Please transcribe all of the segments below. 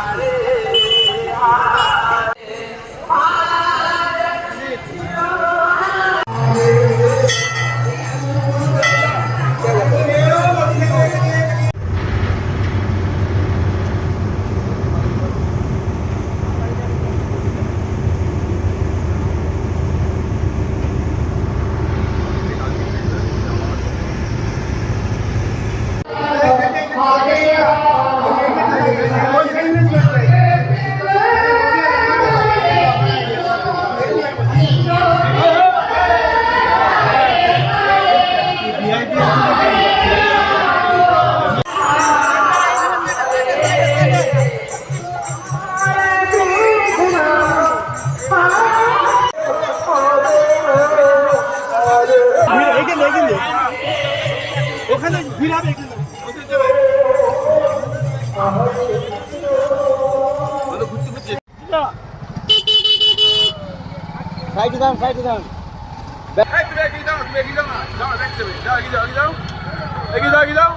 Hallelujah. দাঁড়ান সাইডে দাঁড়ান এগিয়ে যাও এগিয়ে যাও এগিয়ে যাও এগিয়ে যাও এগিয়ে যাও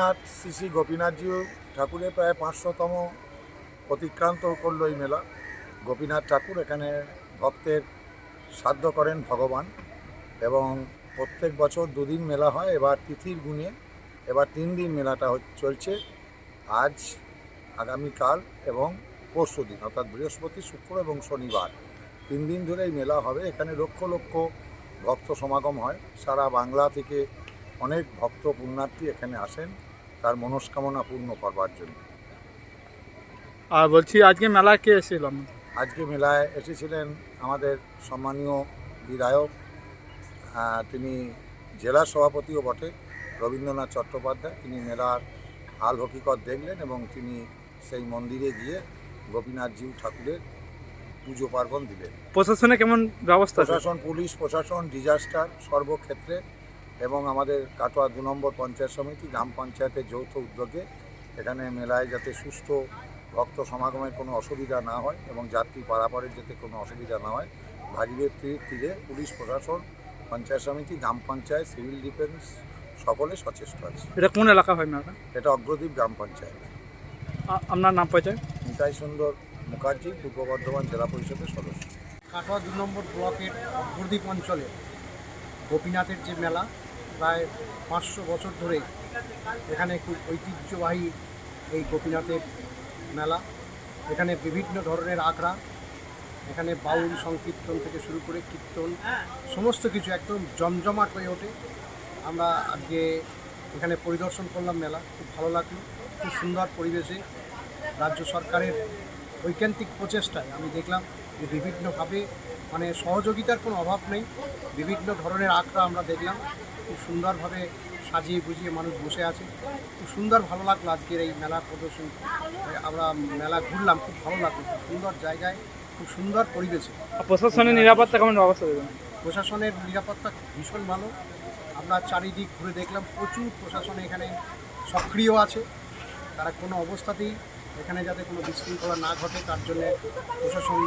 গোপীনাথ শ্রী শ্রী গোপীনাথজিও ঠাকুরের প্রায় পাঁচশোতম অতিক্রান্ত করল এই মেলা। গোপীনাথ ঠাকুর এখানে ভক্তের সাধ্য করেন ভগবান এবং প্রত্যেক বছর দুদিন মেলা হয়, এবার তিথির গুণে, এবার তিন দিন মেলাটা চলছে আজ, আগামীকাল এবং পরশু দিন, অর্থাৎ বৃহস্পতি, শুক্র এবং শনিবার। তিন দিন ধরে এই মেলা হবে, এখানে লক্ষ লক্ষ ভক্ত সমাগম হয়। সারা বাংলা থেকে অনেক ভক্ত পুণ্যার্থী এখানে আসেন। তার মনস্কামনা পূর্ণ করবার জন্য। আর বলছি আজকে মেলায় কে এসেছিলাম আজকে মেলায় এসেছিলেন আমাদের সম্মানীয় বিধায়ক তিনি জেলা সভাপতিও বটে রবীন্দ্রনাথ চট্টোপাধ্যায়। তিনি মেলার হাল হকিকত দেখলেন এবং তিনি সেই মন্দিরে গিয়ে গোপীনাথজিউ ঠাকুরের পুজো পার্বণ দিলেন। প্রশাসনে কেমন ব্যবস্থা প্রশাসন পুলিশ প্রশাসন ডিজাস্টার সর্বক্ষেত্রে এবং আমাদের কাটোয়া দু নম্বর পঞ্চায়েত সমিতি গ্রাম পঞ্চায়েতের যৌথ উদ্যোগে এখানে মেলায় যাতে সুষ্ঠু ভক্ত সমাগমের কোনো অসুবিধা না হয় এবং যাত্রী পারাপারের যাতে কোনো অসুবিধা না হয় ভাগীরথীর তীরে পুলিশ প্রশাসন পঞ্চায়েত সমিতি গ্রাম পঞ্চায়েত সিভিল ডিফেন্স সকলে সচেষ্ট আছে। এটা কোন এলাকা হয় মেলাটা এটা অগ্রদ্বীপ গ্রাম পঞ্চায়েত। আপনার নাম পরিচয়? নিতাই সুন্দর মুখার্জি পূর্ব বর্ধমান জেলা পরিষদের সদস্য। কাটোয়া দু নম্বর ব্লকের অগ্রদ্বীপ অঞ্চলে গোপীনাথের যে মেলা প্রায় পাঁচশো বছর ধরে এখানে খুব ঐতিহ্যবাহী এই গোপীনাথের মেলা। এখানে বিভিন্ন ধরনের আখড়া, এখানে বাউল, সংকীর্তন থেকে শুরু করে কীর্তন, সমস্ত কিছু একদম জমজমাট হয়ে ওঠে। আমরা আজকে এখানে পরিদর্শন করলাম মেলা। খুব ভালো লাগল, খুব সুন্দর পরিবেশে রাজ্য সরকারের ঐকান্তিক প্রচেষ্টায় আমি দেখলাম যে বিভিন্নভাবে মানে সহযোগিতার কোনো অভাব নেই। বিভিন্ন ধরনের আঁকড়া আমরা দেখলাম। খুব সুন্দরভাবে সাজিয়ে গুজিয়ে মানুষ বসে আছে। খুব সুন্দর ভালো লাগল আজকের এই মেলা প্রদর্শন। আমরা মেলা ঘুরলাম খুব ভালো লাগল। খুব সুন্দর জায়গায় খুব সুন্দর পরিবেশে। প্রশাসনের নিরাপত্তা কেমন ব্যবস্থা প্রশাসনের নিরাপত্তা ভীষণ ভালো। আমরা চারিদিক ঘুরে দেখলাম প্রচুর প্রশাসন এখানে সক্রিয় আছে। তারা কোনো অবস্থাতেই এখানে যাতে কোনো বিশৃঙ্খলা না ঘটে তার জন্য প্রশাসন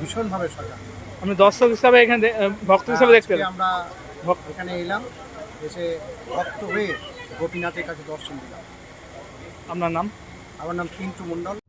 ভীষণভাবে সজাগ। আমি দর্শক হিসাবে এখানে ভক্ত হিসাবে দেখতে আমরা এখানে এলাম। এসে ভক্ত হয়ে গোপীনাথের কাছে দর্শন দিলাম। আপনার নাম? আমার নাম পিন্টু মণ্ডল।